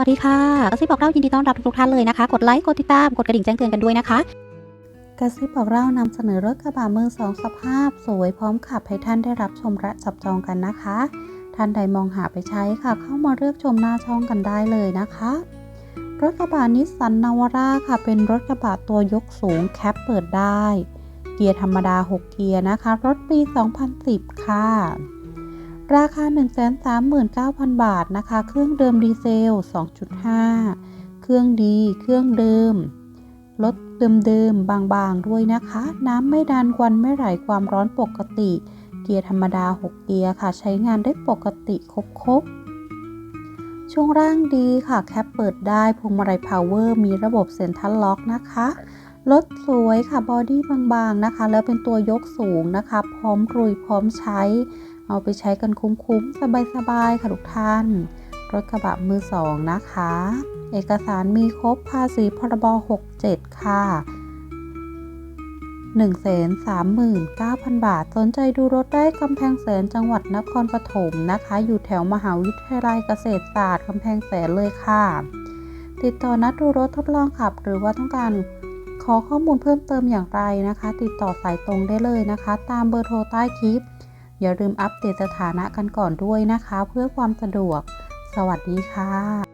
วัสดีค่ะกระซิบบอกเล่ายินดีต้อนรับทุกท่านเลยนะคะ กดไลค์ กดติดตาม กดกระดิ่งแจ้งเตือนกันด้วยนะคะกระซิบบอกเล่านำเสนอรถกระบะมือสองสภาพ สวยพร้อมขับให้ท่านได้รับชมและจับจองกันนะคะ ท่านใดมองหาไปใช้ค่ะ เข้ามาเลือกชมหน้าช่องกันได้เลยนะคะ รถกระบะนิสสันนาวาร่าค่ะ เป็นรถกระบะตัวยกสูงแคปเปิดได้ เกียร์ธรรมดา 6 เกียร์นะคะ รถปี 2010 ค่ะ ราคา 139,000 บาทนะคะ เครื่องเดิมดีเซล 2.5 เครื่องดี เครื่องเดิม รถเดิมๆ บางๆ ด้วยนะคะ น้ำไม่ดันควันไม่ไหลความร้อนปกติ เกียร์ธรรมดา 6 เกียร์ค่ะ ใช้งานได้ปกติครบๆ ช่วงล่างดีค่ะ แคปเปิดได้พวงมาลัยพาวเวอร์มีระบบเซ็นทรัลล็อกนะคะ รถสวยค่ะ บอดี้บางๆ นะคะ แล้วเป็นตัวยกสูงนะคะ พร้อมรุยพร้อมใช้ เอาไปใช้กันคุ้มๆ สบายๆ ค่ะทุกท่าน รถกระบะมือสองนะคะ เอกสารมีครบภาษีพรบ 67 ค่ะ 139,000 บาท สนใจดูรถได้กำแพงแสนจังหวัดนครปฐมนะคะ อยู่แถวมหาวิทยาลัยเกษตรศาสตร์กำแพงแสนเลยค่ะ ติดต่อนัดดูรถทดลองขับ หรือว่าต้องการขอข้อมูลเพิ่มเติมอย่างไรนะคะ ติดต่อสายตรงได้เลยนะคะ ตามเบอร์โทรใต้คลิป อย่าลืมอัปเดตสถานะกันก่อนด้วยนะคะ เพื่อความสะดวก สวัสดีค่ะ